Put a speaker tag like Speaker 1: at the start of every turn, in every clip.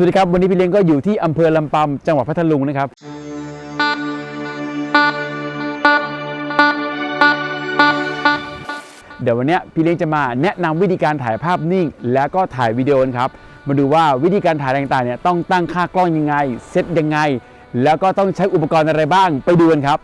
Speaker 1: สวัสดีครับ วันนี้พี่เลี้ยงก็อยู่ที่อำเภอลำปำจังหวัดพัทลุงนะครับเดี๋ยววันนี้พี่เลี้ยงจะมาแนะนำวิธีการถ่ายภาพนิ่ง แล้วก็ถ่ายวิดีโอครับ มาดูว่าวิธีการถ่ายต่างๆเนี่ยต้องตั้งค่ากล้องยังไง เซตยังไง แล้วก็ต้องใช้อุปกรณ์อะไรบ้างไปดูกันครับ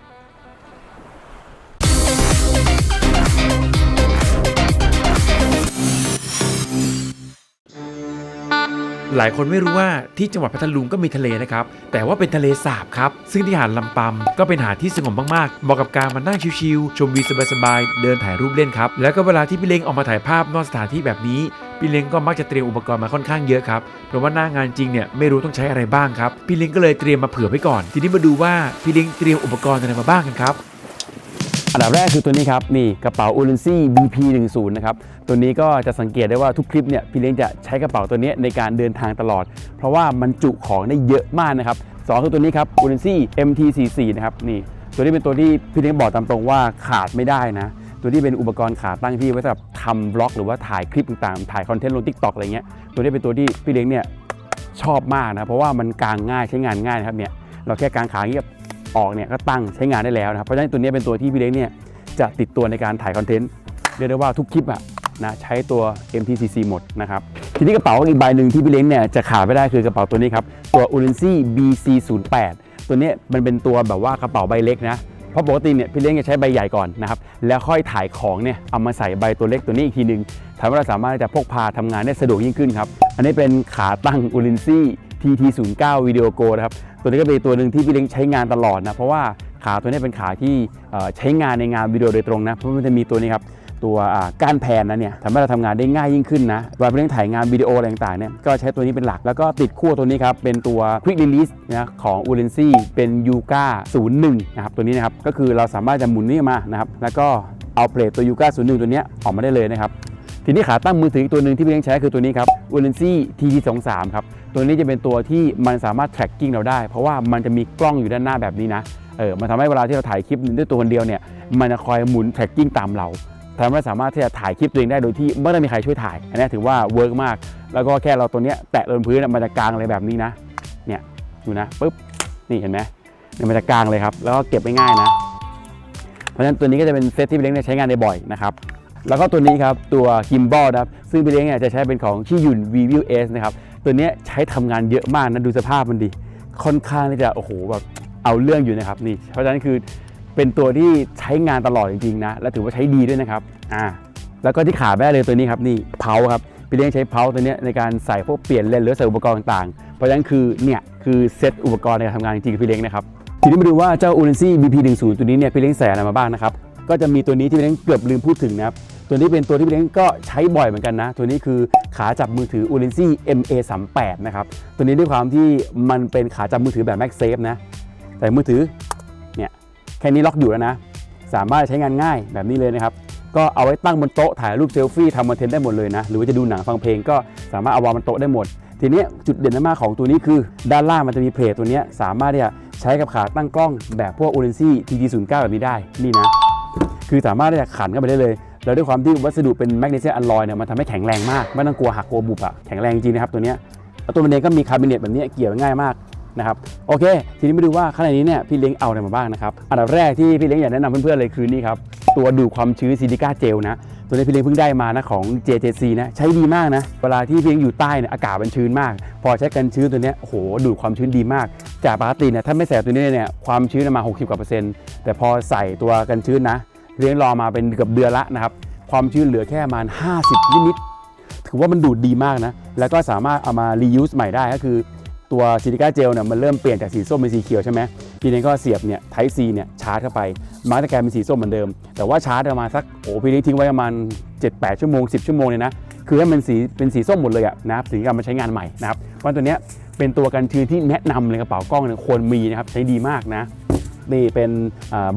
Speaker 2: หลายคนไม่รู้ว่าที่จังหวัดพัทลุงก็มีทะเลนะครับ แต่ว่าเป็นทะเลสาบครับ ซึ่งที่หาดลำปำก็เป็นหาดที่สงบมากๆเหมาะกับการมานั่งชิลๆชมวิวสบายๆเดินถ่ายรูปเล่นครับ แล้วก็เวลาที่พี่เล้งออกมาถ่ายภาพนอกสถานที่แบบนี้พี่เล้งก็มักจะเตรียมอุปกรณ์มาค่อนข้างเยอะครับ เพราะว่าหน้างานจริงเนี่ยไม่รู้ต้องใช้อะไรบ้างครับ พี่เล้งก็เลยเตรียมมาเผื่อไว้ก่อน ทีนี้มาดูว่าพี่เล้งเตรียมอุปกรณ์อะไรมาบ้างกันครับ
Speaker 1: อันดับแรกคือตัวนี้ครับนี่กระเป๋า u l e n c y BP10 นะครับตัวนี้ก็จะสังเกตได้ว่าทุกคลิปเนี่ยพี่เลี้ยงจะใช้กระเป๋าตัวนี้ในการเดินทางตลอด เพราะว่ามันจุของได้เยอะมากนะครับสองคือตัวนี้ครับ u l e n c y MT44 นะครับนี่ตัวนี้เป็นตัวที่พี่เลี้ยงบอกตามตรงว่าขาดไม่ได้นะตัวที่เป็นอุปกรณ์ขาตั้งที่ไว้สำหรับทำบล็อก หรือว่าถ่ายคลิปต่างๆ ถ่ายคอนเทนต์ลง TikTok อะไรเงี้ย ตัวนี้เป็นตัวที่พี่เลี้ยงเนี่ยชอบมากนะ เพราะว่ามันกางง่ายใช้งานง่ายนะครับเนี่ย เราแค่กางขาเงียบ ออกเนี่ยก็ตั้งใช้งานได้แล้วนะครับเพราะฉะนั้นตัวนี้เป็นตัวที่พี่เลี้งเนี่ยจะติดตัวในการถ่ายคอนเทนต์เรียกได้ว่าทุกคลิปอะนะใช้ตัว MTCC หมดนะครับทีนี้กระเป๋าอีกใบหนึ่งที่พี่เล้งเนี่ยจะขาดไม่ได้คือกระเป๋าตัวนี้ครับตัว u l e n c y BC08 ตัวนี้มันเป็นตัวแบบว่ากระเป๋าใบเล็กนะเพราะปกติเนี่ยพี่เล้งจะใช้ใบใหญ่ก่อนนะครับแล้วค่อยถ่ายของเนี่ยเอามาใส่ใบตัวเล็กตัวนี้อีกทีหนึ่งทำให้เราสามารถจะพกพาทำงานได้สะดวกยิ่งขึ้นครับอันนี้เป็นขาตั้ง u l e n c y TT09 Video Go นะครับ ตัวนี้ก็เป็นตัวหนึ่งที่พี่เล้งใช้งานตลอดนะ เพราะว่าขาตัวนี้เป็นขาที่ใช้งานในงานวิดีโอโดยตรงนะ เพราะมันจะมีตัวนี้ครับ ตัวก้านแผ่นนะเนี่ยทำให้เราทำงานได้ง่ายยิ่งขึ้นนะเวลาพี่เล้งถ่ายงานวิดีโออะไรต่างๆเนี่ย ก็ใช้ตัวนี้เป็นหลัก แล้วก็ติดคู่ตัวนี้ครับ เป็นตัว Quick Release นะของ u l e n c y เป็น Yuga 01 นะครับ ตัวนี้นะครับ ก็คือเราสามารถจะหมุนนี่มานะครับ แล้วก็เอาเพลทตัว Yuga 01 ตัวนี้ออกมาได้เลยนะครับ ทีนี้ขาตั้งมือถืออีกตัวหนึ่งที่พี่เลี้ยงใช้คือตัวนี้ครับ u l e n c y TT23 ครับ ตัวนี้จะเป็นตัวที่มันสามารถ tracking เราได้ เพราะว่ามันจะมีกล้องอยู่ด้านหน้าแบบนี้นะ เออ มันทำให้เวลาที่เราถ่ายคลิปด้วยตัวคนเดียวเนี่ย มันจะคอยหมุน tracking ตามเราทำให้เราสามารถที่จะถ่ายคลิปตัวเองได้โดยที่ไม่ต้องมีใครช่วยถ่าย อันนี้ถือว่าเวิร์กมาก แล้วก็แค่เราตัวนี้แตะบนพื้นมันจะกลางอะไรแบบนี้นะ เนี่ย ดูนะปุ๊บ นี่เห็นไหมเนี่ยมันจะกลางเลยครับ แล้วก็เก็บง่ายๆนะ เพราะฉะนั้นตัวนี้ก็จะเป็นเซตที่พี่เล้งเนี่ยใช้งานได้บ่อยนะครับ แล้วก็ตัวนี้ครับตัวกิมบอลนะครับซึ่งพี่เล้งเนี่ยจะใช้เป็นของชิยุน VView S นะครับตัวนี้ใช้ทำงานเยอะมากนะดูสภาพมันดี ค่อนข้างที่จะโอ้โหแบบเอาเรื่องอยู่นะครับนี่เพราะฉะนั้นคือเป็นตัวที่ใช้งานตลอดจริงๆนะและถือว่าใช้ดีด้วยนะครับอ่าแล้วก็ที่ขาดไม่เลยตัวนี้ครับนี่เพาครับพี่เลี้ยงใช้เพาตัวนี้ในการใส่พวกเปลี่ยนเลนหรือใส่อุปกรณ์ต่างๆ เพราะฉะนั้นคือเนี่ยคือเซตอุปกรณ์ในการทำงานจริงๆพี่เลี้ยงนะครับทีนี้มาดูว่าเจ้า u l e n c y BP10 ตัวนี้เนี่ยพี่เลี้ยงใส่อะไรมาบ้างนะครับก็จะมีตัวนี้ที่พี่เลี้ยงเกือบลืมพูดถึงนะครับ ตัวนี้เป็นตัวที่พี่เลี้ยงก็ใช้บ่อยเหมือนกันนะ ตัวนี้คือขาจับมือถือ u l e n c y MA38 นะครับตัวนี้ด้วยความที่มันเป็นขาจับมือถือแบบ MagSafe นะใส่มือถือเนี่ยแค่นี้ล็อกอยู่แล้วนะ สามารถใช้งานง่ายแบบนี้เลยนะครับ ก็เอาไว้ตั้งบนโต๊ะถ่ายรูปเซลฟี่ทำคอนเทนต์ได้หมดเลยนะ หรือว่าจะดูหนังฟังเพลงก็สามารถเอาวางบนโต๊ะได้หมด ทีนี้จุดเด่นมากของตัวนี้คือ ด้านล่างมันจะมีเพลทตัวนี้สามารถที่จะใช้กับขาตั้งกล้องแบบพวก u l e n c y TT09 แบบนี้ได้นี่นะคือสามารถที่จะขันเข้าไปได้เลย แล้วด้วยความที่วัสดุเป็นแมกนีเซียมอลลอยเนี่ยมันทำให้แข็งแรงมากไม่ต้องกลัวหักกลัวบุบอะแข็งแรงจริงนะครับตัวเนี้ยแล้วตัวมันเองก็มีคาบิเนตแบบนี้เกี่ยวง่ายมากนะครับโอเค ทีนี้มาดูว่าข้างในนี้เนี่ยพี่เล้งเอาอะไรมาบ้างนะครับอันดับแรกที่พี่เล้งอยากแนะนำเพื่อนๆเลยคือนี่ครับตัวดูดความชื้นซิลิก้าเจลนะตัวนี้พี่เล้งเพิ่งได้มานะของ JJC นะใช้ดีมากนะเวลาที่พี่เล้งอยู่ใต้เนี่ยอากาศมันชื้นมาก พอใช้กันชื้นตัวนี้โอ้โหดูดความชื้นดีมาก จากปกติเนี่ยถ้าไม่ใส่ตัวนี้เนี่ยความชื้นมา 60กว่าเปอร์เซ็นต์แต่พอใส่ตัวกันชื้นนะ เลี้ยงรอมาเป็นเกือบเดือนละนะครับ ความชื้นเหลือแค่ประมาณ 50 นิดๆถือว่ามันดูดดีมากนะ แล้วก็สามารถเอามา reuse ใหม่ได้ก็คือตัวซิลิก้าเจลเนี่ยมันเริ่มเปลี่ยนจากสีส้มเป็นสีเขียวใช่ไหมพี่เลี้ยงก็เสียบเนี่ยไทซีเนี่ยชาร์จเข้าไปมันก็จะกลายเป็นสีส้มเหมือนเดิม แต่ว่าชาร์จประมาณสักโอ้พี่เลี้ยงทิ้งไว้ประมาณ 7-8 ชั่วโมง 10 ชั่วโมงเลยนะคือให้มันสีเป็นสีส้มหมดเลยอะนะครับถึงจะมาใช้งานใหม่นะครับเพราะตัวเนี้ยเป็นตัวกันชื้นที่แนะนำเลยกระเป๋ากล้องเนี่ยควรมีนะครับใช้ดีมากนะ นี่เป็น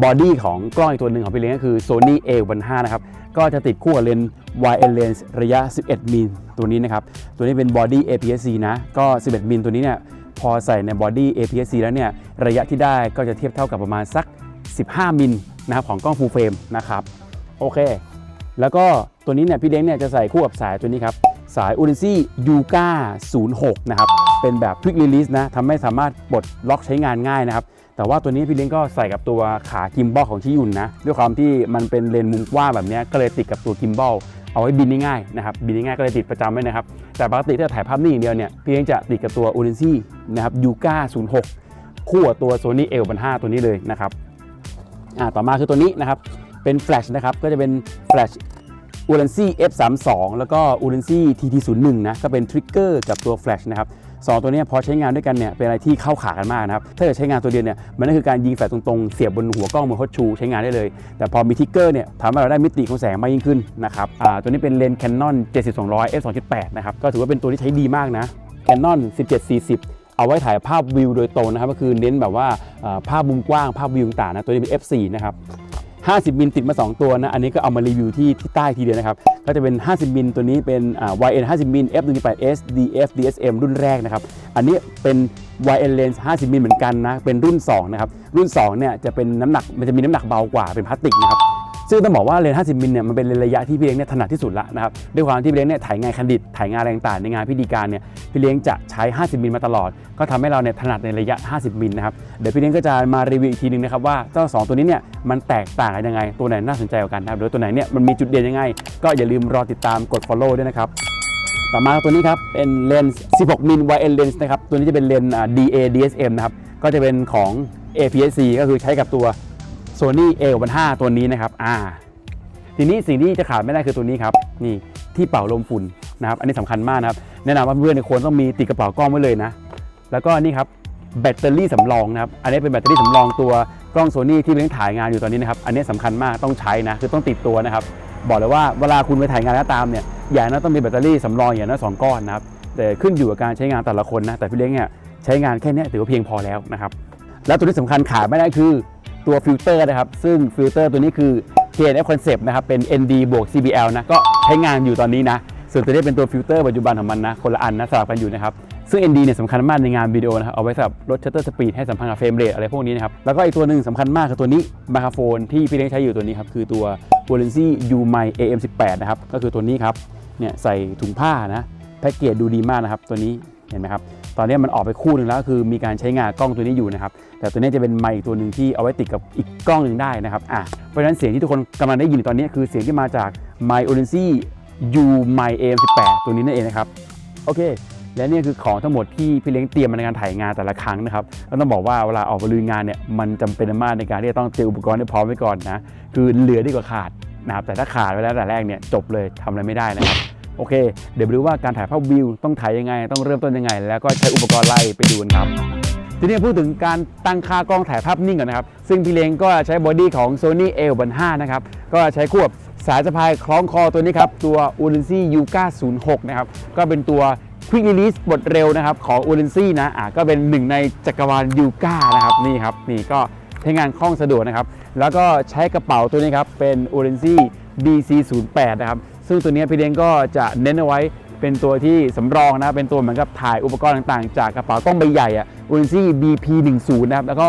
Speaker 1: บอดี้ของกล้องอีกตัวหนึ่งของพี่เลี้ยงก็คือ Sony A15 นะครับ ก็จะติดคู่กับเลนส์ YN lens ระยะ 11 มิลตัวนี้นะครับ ตัวนี้เป็นบอดี้ APS-C นะ ก็ 11 มิลตัวนี้เนี่ยพอใส่ในบอดี้ APS-C แล้วเนี่ยระยะที่ได้ก็จะเทียบเท่ากับประมาณสัก 15 มิลนะครับของกล้อง full frame นะครับ โอเค แล้วก็ตัวนี้เนี่ยพี่เล้งเนี่ยจะใส่คู่กับสายตัวนี้ครับสาย u l e n c y Yuga 06 นะครับ เป็นแบบ Quick Release นะทำให้สามารถปลดล็อกใช้งานง่ายนะครับ แต่ว่าตัวนี้พี่เลี้ยงก็ใส่กับตัวขากิมบอลของชิยุนนะ ด้วยความที่มันเป็นเลนมุมกว้างแบบนี้ก็เลยติดกับตัวกิมบอลเอาไว้บินได้ง่ายนะครับบินได้ง่ายก็เลยติดประจำไว้นะครับ แต่ปกติถ้าถ่ายภาพนิ่งอย่างเดียวเนี่ยพี่เลี้ยงจะติดกับตัว u r e n c y นะครับ Yuga 06 คู่กับตัว Sony a 1 5ตัวนี้เลยนะครับอ่าต่อมาคือตัวนี้นะครับเป็นแฟลชนะครับก็จะเป็นแฟลช u r a n c y F32 แล้วก็ u r a n c y TT01 นะก็เป็นทริกเกอร์กับตัวแฟลชนะครับ สองตัวนี้พอใช้งานด้วยกันเนี่ยเป็นอะไรที่เข้าขากันมากนะครับถ้าเกิดใช้งานตัวเดียวเนี่ยมันก็คือการยิงแฟลชตรงๆ เสียบบนหัวกล้องบนฮอตชูใช้งานได้เลย แต่พอมีทิกเกอร์เนี่ยทำให้เราได้มิติของแสงมากยิ่งขึ้นนะครับอ่าตัวนี้เป็นเลนส์ Canon 7200 f 2.8นะครับก็ถือว่าเป็นตัวที่ใช้ดีมากนะ Canon 1740เอาไว้ถ่ายภาพวิวโดยตรงนะครับก็คือเน้นแบบว่าอ่อภาพมุมกว้างภาพวิวต่างนะตัวนี้เป็น f4 นะครับ 50มิลติดมา 2 ตัวนะ อันนี้ก็เอามารีวิวที่ที่ใต้ทีเดียวนะครับ ก็จะเป็น 50มิลตัวนี้เป็นอ่า YN 50มิล f1.8s DF DSM รุ่นแรกนะครับ อันนี้เป็น YN lens 50มิลเหมือนกันนะ เป็นรุ่น 2 นะครับ รุ่น2เนี่ยจะเป็นน้ำหนักมันจะมีน้ำหนักเบากว่าเป็นพลาสติกนะครับ ซึ่งต้องบอกว่าเลนส์50มิลเนี่ยมันเป็นเลนส์ระยะที่พี่เลี้ยงเนี่ยถนัดที่สุดละนะครับด้วยความที่พี่เลี้ยงเนี่ยถ่ายงานคันดิตถ่ายงานอะไรต่างๆในงานพิธีการเนี่ยพี่เลี้ยงจะใช้ 50มิลมาตลอด ก็ทำให้เราเนี่ยถนัดในระยะ 50มิลนะครับเดี๋ยวพี่เลี้ยงก็จะมารีวิวอีกทีนึงนะครับว่าเจ้าสองตัวนี้เนี่ยมันแตกต่างกันยังไง ตัวไหนน่าสนใจกว่ากันนะครับหรือตัวไหนเนี่ยมันมีจุดเด่นยังไง ก็อย่าลืมรอติดตามกด follow ด้วยนะครับต่อมาตัวนี้ครับเป็นเลนส์16มิล YN lens นะครับตัวนี้จะเป็นเลนส์ DA DSM นะครับก็จะเป็นของ APS-C ก็คือใช้กับตัว Sony A65 ตัวนี้นะครับอ่าทีนี้สิ่งที่จะขาดไม่ได้คือตัวนี้ครับนี่ที่เป่าลมฝุ่นนะครับอันนี้สำคัญมากนะครับแนะนำว่าเพื่อนๆในควรต้องมีติดกระเป๋ากล้องไว้เลยนะ แล้วก็นี่ครับแบตเตอรี่สำรองนะครับอันนี้เป็นแบตเตอรี่สำรองตัวกล้องโซนี่ที่เลี้ยงถ่ายงานอยู่ตอนนี้นะครับอันนี้สำคัญมากต้องใช้นะคือต้องติดตัวนะครับบอกเลยว่าเวลาคุณไปถ่ายงานแล้วตามเนี่ยอย่างนั้นต้องมีแบตเตอรี่สำรองอย่างนั้นสองก้อนนะครับแต่ขึ้นอยู่กับการใช้งานแต่ละคนนะแต่พี่เลี้ยงเนี่ยใช้งานแค่นี้ถือว่าเพียงพอแล้วนะครับแล้วตัวที่สำคัญขาดไม่ได้คือ ตัวฟิลเตอร์นะครับ ซึ่งฟิลเตอร์ตัวนี้คือ KNF Concept นะครับ เป็น ND บวก CBL นะ ก็ใช้งานอยู่ตอนนี้นะ ส่วนตัวนี้เป็นตัวฟิลเตอร์ปัจจุบันของมันนะ คนละอันนะสลับกันอยู่นะครับ ซึ่ง ND เนี่ยสำคัญมากในงานวิดีโอนะครับ เอาไว้สำหรับลดชัตเตอร์สปีดให้สัมพันธ์กับเฟรมเรทอะไรพวกนี้นะครับ แล้วก็อีกตัวหนึ่งสำคัญมากคือตัวนี้ไมโครโฟนที่พี่เล้งใช้อยู่ตัวนี้ครับ คือตัว v o l e n c y U Mic AM18 นะครับ ก็คือตัวนี้ครับ เนี่ยใส่ถุงผ้านะ แพ็กเกจดูดีมากนะครับ ตัวนี้ เห็นไหมครับ ตอนนี้มันออกไปคู่หนึ่งแล้วคือมีการใช้งานกล้องตัวนี้อยู่นะครับ แต่ตัวนี้จะเป็นไมค์อีกตัวหนึ่งที่เอาไว้ติดกับอีกกล้องหนึ่งได้นะครับอะเพราะฉะนั้นเสียงที่ทุกคนกำลังได้ยินตอนนี้คือเสียงที่มาจาก My o d e n c y U My AM18 ตัวนี้นั่นเองนะครับ โอเค และนี่คือของทั้งหมดที่พี่เลี้ยงเตรียมมาในการถ่ายงานแต่ละครั้งนะครับแล้วต้องบอกว่าเวลาออกไปลุยงานเนี่ยมันจำเป็นมากในการที่จะต้องเตรียมอุปกรณ์ให้พร้อมไว้ก่อนนะคือเหลือดีกว่าขาดนะครับแต่ถ้าขาดไว้แล้วแต่แรกเนี่ยจบเลยทำอะไรไม่ได้นะครับ โอเค เดี๋ยวไปดูว่าการถ่ายภาพวิวต้องถ่ายยังไง ต้องเริ่มต้นยังไง แล้วก็ใช้อุปกรณ์อะไรไปดูกันครับทีนี้พูดถึงการตั้งค่ากล้องถ่ายภาพนิ่งก่อนนะครับ ซึ่งพี่เลงก็ใช้บอดี้ของ Sony a 1 5นะครับ ก็ใช้ควบสายสะพายคล้องคอตัวนี้ครับ ตัว u l e n c y Yuga 06 นะครับ ก็เป็นตัว Quick Release บทเร็วนะครับ ของ u l e n c y นะอะก็เป็นหนึ่งในจักรวาล Yuga นะครับ นี่ครับ นี่ก็ใช้งานคล่องสะดวกนะครับ แล้วก็ใช้กระเป๋าตัวนี้ครับ เป็น u l e n c y BC08 นะครับ ซึ่งตัวนี้พี่เลี้ยงก็จะเน้นเอาไว้เป็นตัวที่สำรองนะเป็นตัวเหมือนกับถ่ายอุปกรณ์ต่างๆ จากกระเป๋ากล้องใบใหญ่อะ u n i c y BP10 นะครับแล้วก็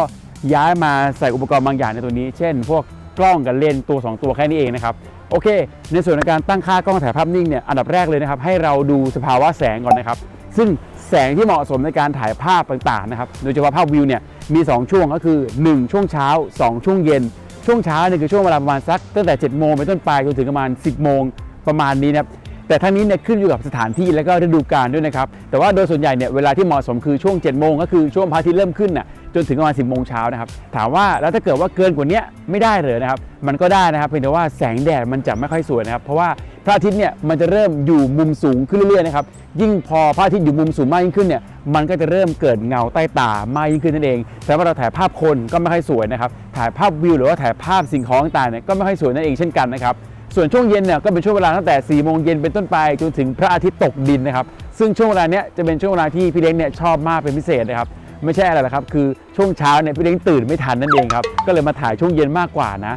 Speaker 1: ย้ายมาใส่อุปกรณ์บางอย่างในตัวนี้ เช่น พวกกล้องกับเลนส์ตัว 2 ตัวแค่นี้เองนะครับโอเค ในส่วนของการตั้งค่ากล้องถ่ายภาพนิ่งเนี่ยอันดับแรกเลยนะครับให้เราดูสภาวะแสงก่อนนะครับ ซึ่งแสงที่เหมาะสมในการถ่ายภาพต่างๆนะครับโดยเฉพาะภาพวิวเนี่ยมี 2 ช่วงก็คือ 1 ช่วงเช้า 2 ช่วงเย็น ช่วงเช้าเนี่ยคือช่วงเวลาประมาณสักตั้งแต่ 7 โมงเป็นต้นไปจนถึงประมาณ 10 โมง ประมาณนี้นะครับแต่ทั้งนี้เนี่ยขึ้นอยู่กับสถานที่และก็ฤดูกาลด้วยนะครับ แต่ว่าโดยส่วนใหญ่เนี่ยเวลาที่เหมาะสมคือช่วง7โมงก็คือช่วงพระอาทิตย์เริ่มขึ้นน่ะจนถึงประมาณ10โมงเช้านะครับ ถามว่าแล้วถ้าเกิดว่าเกินกว่านี้ไม่ได้เลยนะครับ มันก็ได้นะครับเพียงแต่ว่าแสงแดดมันจะไม่ค่อยสวยนะครับ เพราะว่าพระอาทิตย์เนี่ยมันจะเริ่มอยู่มุมสูงขึ้นเรื่อยๆนะครับ ยิ่งพอพระอาทิตย์อยู่มุมสูงมากยิ่งขึ้นเนี่ย มันก็จะเริ่มเกิดเงาใต้ตามากยิ่งขึ้นนั่นเอง แต่ว่าเราถ่ายภาพคนก็ไม่ค่อยสวยนะครับ ถ่ายภาพวิวหรือว่าถ่ายภาพสิ่งของต่างๆเนี่ยก็ไม่ค่อยสวยนั่นเองเช่นกันนะครับ ส่วนช่วงเย็นเนี่ยก็เป็นช่วงเวลาตั้งแต่4ี่โมงเย็นเป็นต้นไปจนถึงพระอาทิตย์ตกดินนะครับซึ่งช่วงเวลาเนี้ยจะเป็นช่วงเวลาที่พี่เล้งเนี่ยชอบมากเป็นพิเศษนะครับไม่ใช่อะไรหรอกครับ คือช่วงเช้าเนี่ยพี่เล้งตื่นไม่ทันนั่นเองครับก็เลยมาถ่ายช่วงเย็นมากกว่านะ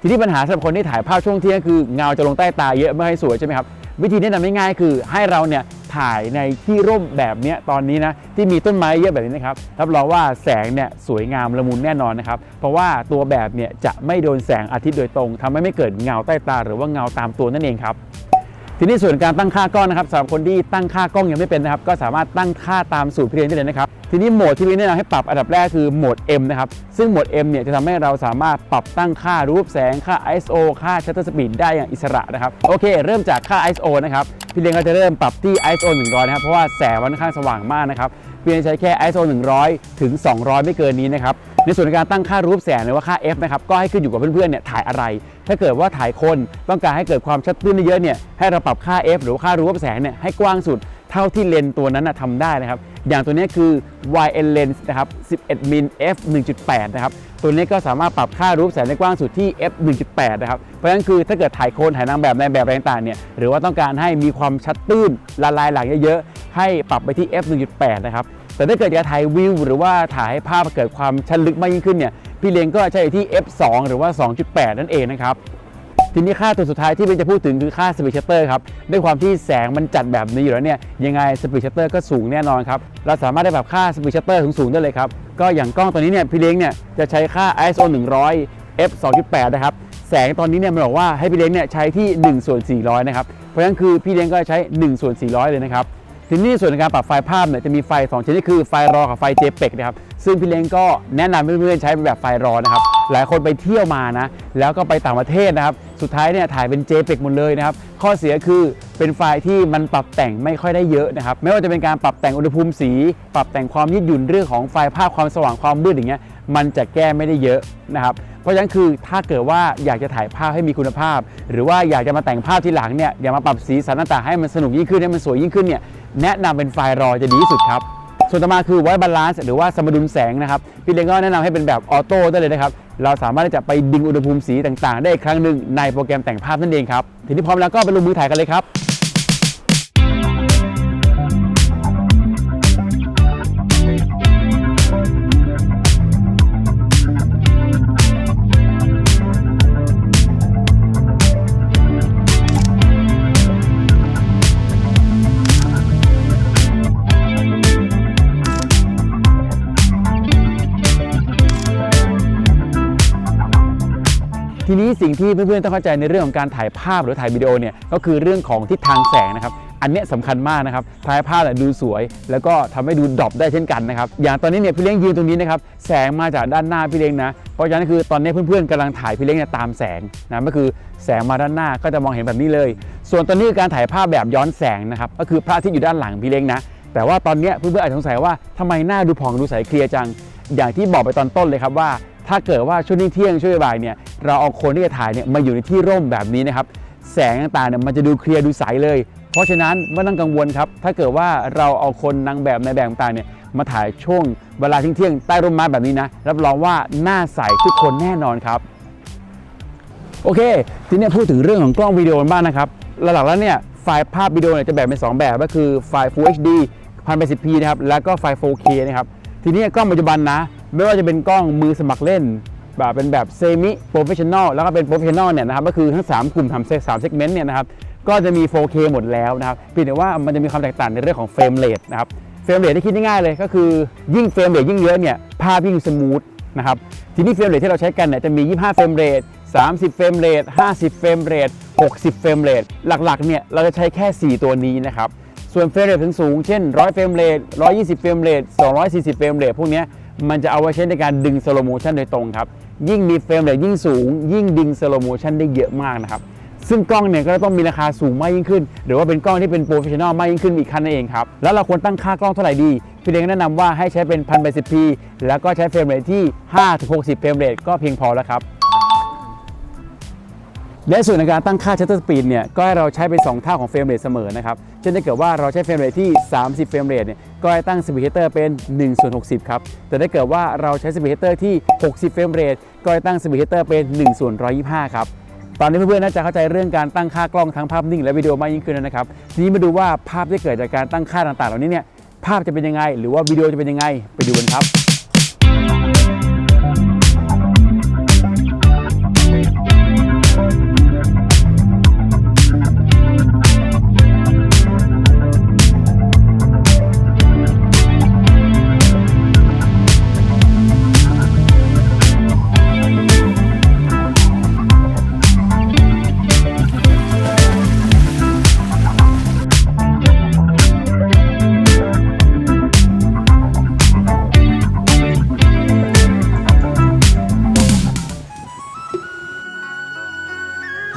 Speaker 1: ทีนี้ปัญหาสำหรับคนที่ถ่ายภาพช่วงเที่ยงคือเงาจะลงใต้ตาเยอะไม่ให้สวยใช่ไหมครับวิธีแนะนำง่ายๆคือให้เราเนี่ย ถ่ายในที่ร่มแบบนี้ตอนนี้นะที่มีต้นไม้เยอะแบบนี้นะครับรับรองว่าแสงเนี่ยสวยงามละมุนแน่นอนนะครับเพราะว่าตัวแบบเนี่ยจะไม่โดนแสงอาทิตย์โดยตรงทำให้ไม่เกิดเงาใต้ตา หรือว่าเงาตามตัวนั่นเองครับ ทีนี้ส่วนการตั้งค่ากล้องนะครับสำหรับคนที่ตั้งค่ากล้องยังไม่เป็นนะครับ ก็สามารถตั้งค่าตามสูตรพี่เลี้ยงได้เลยนะครับ ทีนี้โหมดที่พี่เลี้ยงแนะนำให้ปรับอันดับแรกคือโหมด M นะครับ ซึ่งโหมด M เนี่ยจะทำให้เราสามารถปรับตั้งค่ารูปแสงค่า ISO ค่า shutter speed ได้อย่างอิสระนะครับ โอเค เริ่มจากค่า ISO นะครับ พี่เลี้ยงก็จะเริ่มปรับที่ ISO 100 นะครับ เพราะว่าแสงมันค่อนข้างสว่างมากนะครับ พี่เลี้ยงใช้แค่ ISO 100 ถึง 200 ไม่เกินนี้นะครับ ในส่วนของการตั้งค่ารูปแสงหรือว่าค่า f นะครับก็ให้ขึ้นอยู่กับเพื่อนๆเนี่ยถ่ายอะไร ถ้าเกิดว่าถ่ายคนต้องการให้เกิดความชัดตื้นเยอะๆเนี่ยให้เราปรับค่า f หรือว่าค่ารูปแสงเนี่ยให้กว้างสุดเท่าที่เลนตัวนั้นนะทำได้นะครับ อย่างตัวนี้คือ YN lens นะครับ 11 มิล f 1.8 นะครับ ตัวนี้ก็สามารถปรับค่ารูปแสงได้กว้างสุดที่ f 1.8 นะครับ เพราะฉะนั้นคือถ้าเกิดถ่ายโคนถ่ายนางแบบในแบบอะไรต่างๆเนี่ย หรือว่าต้องการให้มีความชัดตื้นละลายหลังเยอะๆ ให้ปรับไปที่ f 1.8 นะครับ แต่ถ้าเกิดจะถ่ายวิวหรือว่าถ่ายให้ภาพเกิดความชัดลึกมากยิ่งขึ้นเนี่ยพี่เลี้ยงก็ใช้ที่ f 2 หรือว่า 2.8 นั่นเองนะครับทีนี้ค่าตัวสุดท้ายที่เป็นจะพูดถึงคือค่าสปีดชัตเตอร์ครับด้วยความที่แสงมันจัดแบบนี้อยู่แล้วเนี่ยยังไงสปีดชัตเตอร์ก็สูงแน่นอนครับเราสามารถได้ปรับค่าสปีดชัตเตอร์สูงๆได้เลยครับก็อย่างกล้องตัวนี้เนี่ยพี่เลี้ยงเนี่ยจะใช้ค่า ISO 100 f 2.8 นะครับแสงตอนนี้เนี่ยมันบอกว่าให้พี่เลี้ยงเนี่ยใช้ที่1ส่วน400 นะครับเพราะฉะนั้นคือพี่เลี้ยงก็ใช้1ส่วน400 เลยนะครับ ทีนี้ส่วนในการปรับไฟล์ภาพเนี่ยจะมีไฟ 2 ชนิดคือไฟล์รอกับไฟล์ JPEG นะครับซึ่งพี่เล้งก็แนะนำให้เพื่อนๆใช้เป็นแบบไฟล์รอนะครับหลายคนไปเที่ยวมานะแล้วก็ไปต่างประเทศนะครับสุดท้ายเนี่ยถ่ายเป็น JPEG หมดเลยนะครับข้อเสียคือเป็นไฟล์ที่มันปรับแต่งไม่ค่อยได้เยอะนะครับไม่ว่าจะเป็นการปรับแต่งอุณหภูมิสี ปรับแต่งความยืดหยุ่นเรื่องของไฟล์ภาพความสว่างความมืดอย่างเงี้ยมันจะแก้ไม่ได้เยอะนะครับ เพราะฉะนั้นคือถ้าเกิดว่าอยากจะถ่ายภาพให้มีคุณภาพ หรือว่าอยากจะมาแต่งภาพที่หลังเนี่ยอยากมาปรับสีสันต่างๆให้มันสนุกยิ่งขึ้นให้มันสวยยิ่งขึ้นเนี่ยแนะนำเป็นไฟล์รอจะดีที่สุดครับส่วนต่อมาคือไว้บาลานซ์หรือว่าสมดุลแสงนะครับพี่เล้งก็แนะนำให้เป็นแบบออโต้ได้เลยนะครับเราสามารถที่จะไปดึงอุณหภูมิสีต่างๆ ได้อีกครั้งหนึ่งในโปรแกรมแต่งภาพนั่นเองครับทีนี้พร้อมแล้วก็ไปลงมือถ่ายกันเลยครับ ทีนี้สิ่งที่เพื่อนๆต้องเข้าใจในเรื่องของการถ่ายภาพหรือถ่ายวิดีโอเนี่ยก็คือเรื่องของทิศทางแสงนะครับอันเนี้ยสำคัญมากนะครับถ่ายภาพดูสวย แล้วก็ทำให้ดูดรอปได้เช่นกันนะครับอย่างตอนนี้เนี่ยพี่เลี้ยงยืนตรงนี้นะครับแสงมาจากด้านหน้าพี่เลี้ยงนะเพราะฉะนั้นคือตอนนี้เพื่อนๆกำลังถ่ายพี่เลี้ยงเนี่ยตามแสงนะก็คือแสงมาด้านหน้าก็จะมองเห็นแบบนี้เลย ส่วนตอนนี้การถ่ายภาพแบบย้อนแสงนะครับก็คือพระอาทิตย์อยู่ด้านหลังพี่เลี้ยงนะแต่ว่าตอนเนี้ยเพื่อนๆอาจจะสงสัยว่าทำไมหน้าดูผ่องดูใสเคลียร์จัง อย่างที่บอกไปตอนต้นเลยครับว่า ถ้าเกิดว่าช่วงเที่ยงช่วงบ่ายเนี่ยเราเอาคนที่จะถ่ายเนี่ยมาอยู่ในที่ร่มแบบนี้นะครับแสงต่างๆเนี่ยมันจะดูเคลียร์ดูใสเลย เพราะฉะนั้นไม่ต้องกังวลครับถ้าเกิดว่าเราเอาคนนางแบบในแบบต่างๆเนี่ยมาถ่ายช่วงเวลาเที่ยงใต้ร่มไม้แบบนี้นะรับรองว่าหน้าใสทุกคนแน่นอนครับโอเค ทีนี้พูดถึงเรื่องของกล้องวิดีโอบ้างนะครับหลักๆแล้วเนี่ยไฟล์ภาพวิดีโอเนี่ยจะแบ่งเป็น 2 แบบก็คือไฟล์ Full HD 1080p นะครับแล้วก็ไฟล์ 4K นะครับทีนี้กล้องปัจจุบันนะ ไม่ว่าจะเป็นกล้องมือสมัครเล่นแบบเป็นแบบเซมิโปรเฟชชั่นอลแล้วก็เป็นโปรเฟชชั่นอลเนี่ยนะครับก็คือทั้ง 3 กลุ่มทำเซกสามเซกเมนต์เนี่ยนะครับก็จะมี 4K หมดแล้วนะครับเพียงแต่ว่ามันจะมีความแตกต่างในเรื่องของเฟรมเรทนะครับเฟรมเรทที่คิดง่ายๆเลยก็คือยิ่งเฟรมเรทยิ่งเยอะเนี่ยภาพยิ่งสมูทนะครับทีนี้เฟรมเรทที่เราใช้กันเนี่ยจะมี 25 เฟรมเรท 30 เฟรมเรท 50 เฟรมเรท 60 เฟรมเรท หลักๆ เนี่ยเราจะใช้แค่ 4 ตัวนี้นะครับ ส่วนเฟรมเรทถึงสูงเช่น 100 เฟรมเรท 120 เฟรมเรท 240 เฟรมเรท พวกเนี้ย มันจะเอาไว้ใช้ในการดึงสโลโมชันโดยตรงครับยิ่งมีเฟรมเรทยิ่งสูง ยิ่งดึงสโลโมชันได้เยอะมากนะครับซึ่งกล้องเนี่ยก็ต้องมีราคาสูงมากยิ่งขึ้น หรือว่าเป็นกล้องที่เป็นโปรเฟชชั่นอลมากยิ่งขึ้นอีกขั้นนั่นเองครับ แล้วเราควรตั้งค่ากล้องเท่าไหร่ดี พี่เล้งแนะนำว่าให้ใช้เป็นพันไปสิบพีแล้วก็ใช้เฟรมเรทที่5-60เฟรมเรทก็เพียงพอแล้วครับ และส่วนในการตั้งค่า shutter speed เนี่ยก็ให้เราใช้เป็น 2 เท่าของเฟรมเรทเสมอนะครับ เช่นถ้าเกิดว่าเราใช้เฟรมเรทที่ 30เฟรมเรทเนี่ยก็ให้ตั้ง speed shutter เป็น1ส่วน60 ครับ แต่ถ้าเกิดว่าเราใช้ speed shutter ที่ 60เฟรมเรทก็ให้ตั้ง speed shutter เป็น1ส่วน125 ครับตอนนี้เพื่อนๆน่าจะเข้าใจเรื่องการตั้งค่ากล้องทั้งภาพนิ่งและวิดีโอมากยิ่งขึ้นแล้วนะครับทีนี้มาดูว่าภาพที่เกิดจากการตั้งค่าต่างๆ เหล่านี้เนี่ยภาพจะเป็นยังไง หรือว่าวิดีโอจะเป็นยังไงไปดูกันครับ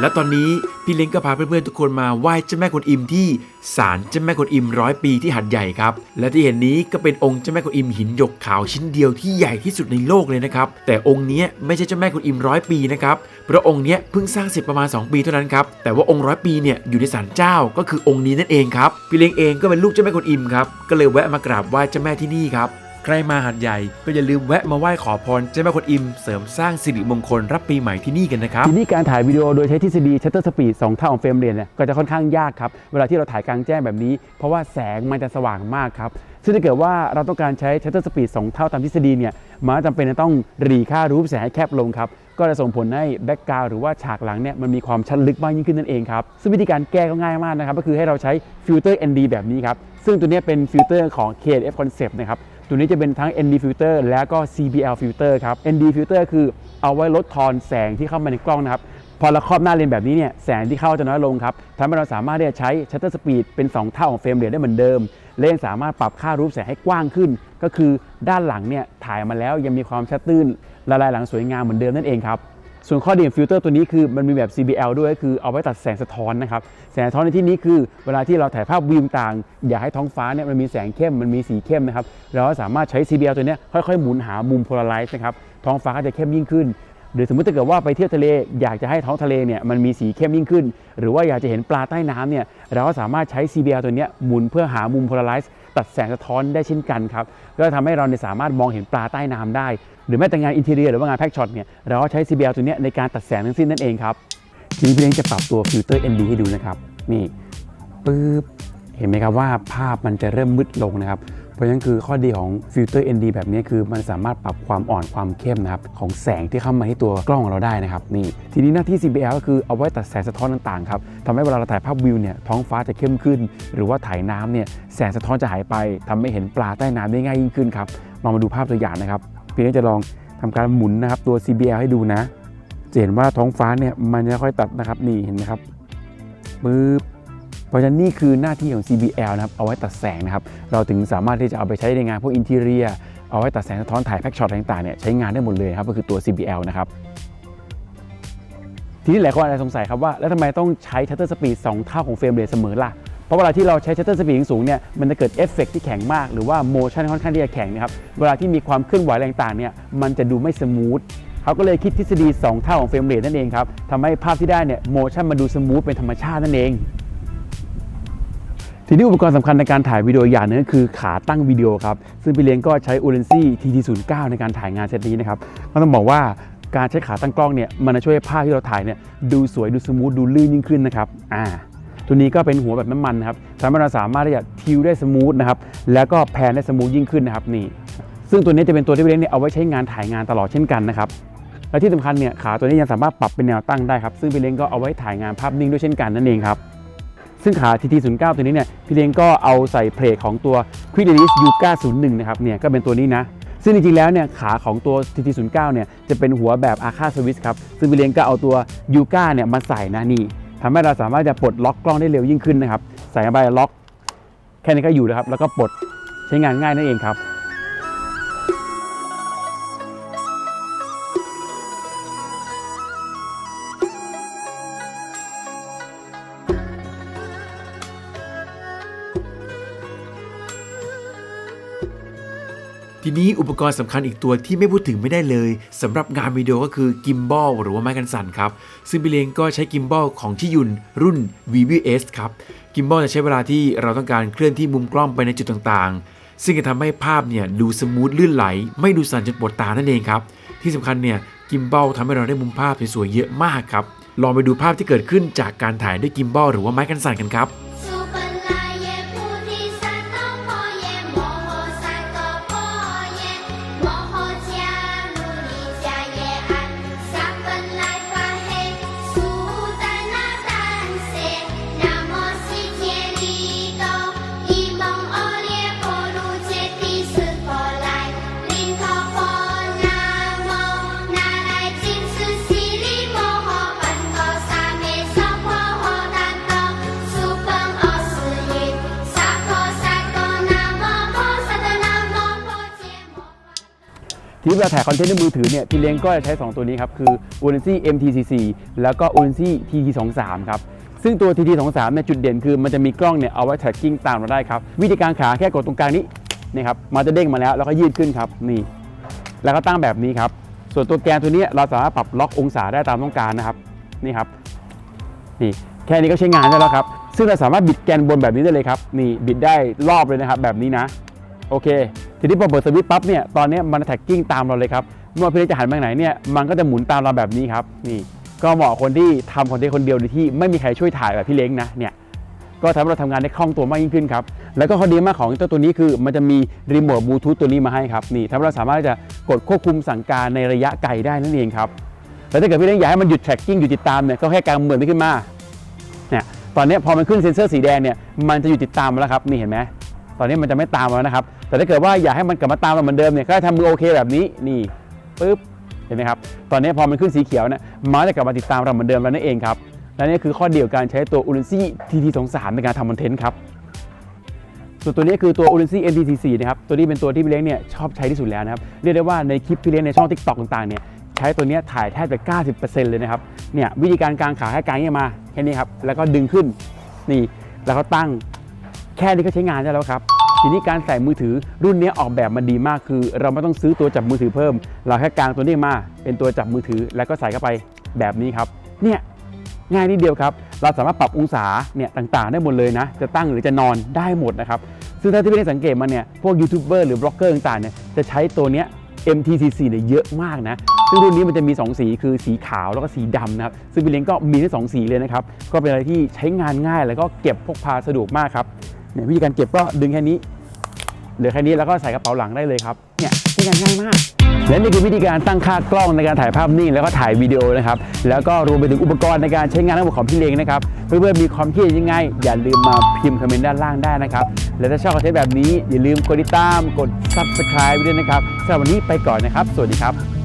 Speaker 2: และตอนนี้พี่เล้งก็พาเพื่อนๆทุกคนมาไหว้เจ้าแม่กวนอิมที่ศาลเจ้าแม่กวนอิมร้อยปีที่หัดใหญ่ครับ และที่เห็นนี้ก็เป็นองค์เจ้าแม่กวนอิมหินหยกขาวชิ้นเดียวที่ใหญ่ที่สุดในโลกเลยนะครับ แต่องค์นี้ไม่ใช่เจ้าแม่กวนอิมร้อยปีนะครับเพราะองค์นี้เพิ่งสร้างเสร็จประมาณ 2 ปีเท่านั้นครับ แต่ว่าองค์ร้อยปีเนี่ยอยู่ในศาลเจ้าก็คือองค์นี้นั่นเองครับ พี่เล้งเองก็เป็นลูกเจ้าแม่กวนอิมครับ ก็เลยแวะมากราบไหว้เจ้าแม่ที่นี่ครับ ใครมาหัดใหญ่ก็อย่าลืมแวะมาไหว้ขอพรเจ้าแม่กวนอิม เสริมสร้างสิริมงคลรับปีใหม่ที่นี่กันนะครับ
Speaker 1: ทีนี้การถ่ายวิดีโอโดยใช้ทฤษฎี shutter speed 2เท่าของเฟรมเรทเนี่ยก็จะค่อนข้างยากครับ เวลาที่เราถ่ายกลางแจ้งแบบนี้ เพราะว่าแสงมันจะสว่างมากครับซึ่งถ้าเกิดว่าเราต้องการใช้ shutter speed 2เท่าตามทฤษฎีเนี่ยมันจำเป็นจะต้องหรีค่ารูปแสงให้แคบลงครับก็จะส่งผลให้แบ็กกราวหรือว่าฉากหลังเนี่ยมันมีความชัดลึกมากยิ่งขึ้นนั่นเองครับซึ่งวิธีการแก้ก็ง่ายมากนะครับก็คือให้เราใช้ฟิลเตอร์ ND แบบนี้ครับซึ่งตัวนี้เป็นฟิลเตอร์ของ KF Concept นะครับ ตัวนี้จะเป็นทั้ง ND filter แล้วก็ CBL filter ครับ ND filter คือเอาไว้ลดทอนแสงที่เข้ามาในกล้องนะครับ พอเราครอบหน้าเลนแบบนี้เนี่ยแสงที่เข้าจะน้อยลงครับทำให้เราสามารถที่จะใช้ shutter speed เป็น 2 เท่าของเฟรมเรทได้เหมือนเดิม เลนสามารถปรับค่ารูปแสงให้กว้างขึ้น ก็คือด้านหลังเนี่ยถ่ายมาแล้วยังมีความชัดตื้นละลายหลังสวยงามเหมือนเดิมนั่นเองครับ ส่วนข้อดีของฟิลเตอร์ตัวนี้คือมันมีแบบ CBL ด้วยคือเอาไว้ตัดแสงสะท้อนนะครับแสงสะท้อนในที่นี้คือเวลาที่เราถ่ายภาพวิวต่างอยากให้ท้องฟ้าเนี่ยมันมีแสงเข้มมันมีสีเข้มนะครับเราก็สามารถใช้ CBL ตัวนี้ค่อยๆหมุนหามุมโพลาไรซ์นะครับท้องฟ้าก็จะเข้มยิ่งขึ้นหรือสมมติถ้าเกิดว่าไปเที่ยวทะเลอยากจะให้ท้องทะเลเนี่ยมันมีสีเข้มยิ่งขึ้น หรือว่าอยากจะเห็นปลาใต้น้ำเนี่ยเราก็สามารถใช้ CBL ตัวนี้หมุนเพื่อหามุมโพลาไรซ์ ตัดแสงสะท้อนได้เช่นกันครับก็ทำให้เราเนี่ยสามารถมองเห็นปลาใต้น้ำได้ หรือแม้แต่งานอินเทอรียหรือว่างานแพ็กช็อตเนี่ยเราก็ใช้ CBL ตัวนี้ในการตัดแสงทั้งสิ้นนั่นเองครับทีนี้พี่เล้งจะปรับตัวฟิลเตอร์ ND ให้ดูนะครับนี่ปึ๊บเห็นไหมครับว่าภาพมันจะเริ่มมืดลงนะครับ ราะฉะนั้นคือข้อดีของฟิลเตอร์ ND แบบนี้คือมันสามารถปรับความอ่อนความเข้มนะครับของแสงที่เข้ามาที่ตัวกล้องของเราได้นะครับนี่ทีนี้หน้าที่ CBL ก็คือเอาไว้ตัดแสงสะท้อนต่างๆครับทำให้เวลาเราถ่ายภาพวิวเนี่ยท้องฟ้าจะเข้มขึ้น หรือว่าถ่ายน้ำเนี่ยแสงสะท้อนจะหายไปทำให้เห็นปลาใต้น้ำได้ง่ายยิ่งขึ้นครับมามาดูภาพตัวอย่างนะครับพี่เล้งจะลองทำการหมุนนะครับตัว CBL ให้ดูนะจะเห็นว่าท้องฟ้าเนี่ยมันจะค่อยตัดนะครับนี่เห็นไหมครับปึ๊บ เพราะฉะนั้นนี่คือหน้าที่ของ CBL นะครับเอาไว้ตัดแสงนะครับเราถึงสามารถที่จะเอาไปใช้ในงานพวกอินเท i รียเอาไว้ตัดแสงสะท้อนถ่ายแพ็กช็อตต่างๆเนี่ยใช้งานได้หมดเลยครับก็คือตัว CBL นะครับทีนี้หลายคนอาจจะสงสัยครับว่าแล้วทำไมต้องใช้ shutter speed 2เท่าของเฟรมเรทเสมอล่ะเพราะเวลาที่เราใช้ shutter speed สูงเนี่ยมันจะเกิดเอฟเฟกต์ที่แข็งมาก หรือว่า motion ค่อนข้างที่จะแข็งนะครับเวลาที่มีความเคลื่อนไหวอะไรต่างๆเนี่ยมันจะดูไม่สมูทเขาก็เลยคิดทฤษฎี 2 เท่าของเฟรมเรทนั่นเองครับทำให้ภาพที่ได้เนี่ย motion มันดูสมูทเป็นธรรมชาตินั่นเอง ทีนี้อุปกรณ์สำคัญในการถ่ายวิดีโออย่างหนึงก็คือขาตั้งวิดีโอครับ ซึ่งพี่เลี้ยงก็ใช้ u l e n s y TT09 ในการถ่ายงานเซตนี้นะครับก็ต้องบอกว่าการใช้ขาตั้งกล้องเนี่ยมันจะช่วยให้ภาพที่เราถ่ายเนี่ยดูสวยดูสมูทดูลื่นยิ่งขึ้นนะครับอ่าตัวนี้ก็เป็นหัวแบบน้ำมันนะครับทำให้เราสามารถที่จะทิวได้สมูทนะครับแล้วก็แพนได้สมูทยิ่งขึ้นนะครับนี่ ซึ่งตัวนี้จะเป็นตัวที่พี่เลี้ยงเนี่ยเอาไว้ใช้งานถ่ายงานตลอดเช่นกันนะครับและที่สำคัญเนี่ยขาตัวนี้ยังสามารถปรับเป็นแนวตั้งได้ครับซึ่งพี่เล้งก็เอาไว้ถ่ายงานภาพนิ่งด้วยเช่นกันนั่นเองครับ ซึ่งขา TT09 ตัวนี้เนี่ยพี่เลี้ยงก็เอาใส่เพลทของตัว Quick Release Yuga 01นะครับเนี่ยก็เป็นตัวนี้นะซึ่งจริงๆ แล้วเนี่ยขาของตัว TT09 เนี่ยจะเป็นหัวแบบ Arca Swiss ครับ ซึ่งพี่เลี้ยงก็เอาตัว Yuga เนี่ยมาใส่นะนี่ทำให้เราสามารถจะปลดล็อกกล้องได้เร็วยิ่งขึ้นนะครับ ใส่ไปล็อก แค่นี้ก็อยู่แล้วครับ แล้วก็ปลดใช้งานง่ายนั่นเองครับ
Speaker 2: ทีนี้อุปกรณ์สำคัญอีกตัวที่ไม่พูดถึงไม่ได้เลยสำหรับงานวิดีโอก็คือกิมบอลหรือว่าไม้กันสั่นครับ ซึ่งพี่เลงก็ใช้กิมบอลของชิยุนรุ่น VVS ครับกิมบอลจะใช้เวลาที่เราต้องการเคลื่อนที่มุมกล้องไปในจุดต่างๆ ซึ่งจะทำให้ภาพเนี่ยดูสมูทลื่นไหล ไม่ดูสั่นจนปวดตานั่นเองครับที่สำคัญเนี่ยกิมบอลทำให้เราได้มุมภาพสวยๆเยอะมากครับลองไปดูภาพที่เกิดขึ้นจากการถ่ายด้วยกิมบอลหรือว่าไม้กันสั่นกันครับ
Speaker 3: เว
Speaker 1: ลาถ่ายคอนเทนต์ในมือถือเนี่ยพี่เล้งก็จะใช้ 2 ตัวนี้ครับ คือ u n i c y MT44 แล้วก็ u n i c y TT23 ครับซึ่งตัว TT23 เนี่ยจุดเด่นคือมันจะมีกล้องเนี่ยเอาไว้ tracking ตามเราได้ครับวิธีการขาแค่กดตรงกลางนี้นี่ครับมันจะเด้งมาแล้วแล้วก็ยืดขึ้นครับนี่ แล้วก็ตั้งแบบนี้ครับส่วนตัวแกนตัวนี้เราสามารถปรับล็อกองศาได้ตามต้องการนะครับนี่ครับนี่แค่นี้ก็ใช้งานได้แล้วครับ ซึ่งเราสามารถบิดแกนบนแบบนี้ได้เลยครับ นี่บิดได้รอบเลยนะครับ แบบนี้นะ โอเค ทีนี้พอเปิดสวิตช์ปั๊บเนี่ยตอนนี้มันแท็กกิ้งตามเราเลยครับเมื่อพี่เล็กจะหันไปไหนเนี่ยมันก็จะหมุนตามเราแบบนี้ครับนี่ก็เหมาะคนที่ทำคอนเทนต์คนเดียวโดยที่ไม่มีใครช่วยถ่ายแบบพี่เล้งนะเนี่ยก็ทำให้เราทำงานได้คล่องตัวมากยิ่งขึ้นครับ แล้วก็ข้อดีมากของเจ้าตัวนี้คือมันจะมีรีโมทบลูทูธตัวนี้มาให้ครับนี่ทำให้เราสามารถจะกดควบคุมสั่งการในระยะไกลได้นั่นเองครับแล้วถ้าเกิดพี่เล้งอยากให้มันหยุด tracking หยุดติดตามเนี่ยก็แค่กางเหมือนนี้ขึ้นมาเนี่ยตอนนี้พอมันขึ้นเซ็นเซอร์สีแดงเนี่ยมันจะหยุดติดตามแล้วครับนี่เห็นไหม ตอนนี้มันจะไม่ตามเราแล้วนะครับ แต่ถ้าเกิดว่าอยากให้มันกลับมาตามเราเหมือนเดิมเนี่ยก็ให้ทำมือโอเคแบบนี้นี่ปึ๊บเห็นไหมครับตอนนี้พอมันขึ้นสีเขียวเนี่ยมันจะกลับมาติดตามเราเหมือนเดิมแล้วนั่นเองครับและนี่คือข้อเดีของการใช้ตัว u n i c y TT23 ในการทำคอนเทนต์ครับส่วนตัวนี้คือตัว u n i c y MT44 นะครับตัวนี้เป็นตัวที่พี่เลี้ยงเนี่ยชอบใช้ที่สุดแล้วนะครับเรียกได้ว่าในคลิปพี่เลี้ยงในช่อง TikTok ต่างๆเนี่ยใช้ตัวนี้ถ่ายแทบจะ 90%เลยนะครับเนี่ยวิธีการกางขาให้กางอย่างนี้มาแค่นี้ครับแล้วก็ดึงขึ้นนี่แล้วก็ตั้ง แค่นี้ก็ใช้งานได้แล้วครับ ทีนี้การใส่มือถือรุ่นนี้ออกแบบมันดีมากคือ เราไม่ต้องซื้อตัวจับมือถือเพิ่ม เราแค่กางตัวนี้มา เป็นตัวจับมือถือแล้วก็ใส่เข้าไปแบบนี้ครับ เนี่ยง่ายนิดเดียวครับ เราสามารถปรับองศาเนี่ยต่างๆ ได้หมดเลยนะ จะตั้งหรือจะนอนได้หมดนะครับ ซึ่งถ้าที่ไม่ได้สังเกตมาเนี่ย พวกยูทูบเบอร์หรือบล็อกเกอร์ต่างๆเนี่ย จะใช้ตัวเนี้ย MT44 เนี่ยเยอะมากนะ ซึ่งรุ่นนี้มันจะมี 2 สีคือสีขาวแล้วก็สีดำนะครับ ซึ่งพี่เล้งก็มีทั้งสองสีเลยนะครับ ก็เป็นอะไรที่ใช้งานง่ายแล้วก็เก็บพกพาสะดวกมากครับ เนี่ยวิธีการเก็บก็ดึงแค่นี้เหลือแค่นี้แล้วก็ใส่กระเป๋าหลังได้เลยครับเนี่ยใช้งานง่ายมาก และนี่คือวิธีการตั้งค่ากล้องในการถ่ายภาพนิ่งแล้วก็ถ่ายวิดีโอนะครับแล้วก็รวมไปถึงอุปกรณ์ในการใช้งานทั้งหมดของพี่เลงนะครับเพื่อนๆมีความคิดเห็นยังไงอย่าลืมมาพิมพ์คอมเมนต์ด้านล่างได้นะครับและถ้าชอบคอนเทนต์แบบนี้อย่าลืมกดติดตามกด subscribe ด้วยนะครับสำหรับวันนี้ไปก่อนนะครับ สวัสดีครับ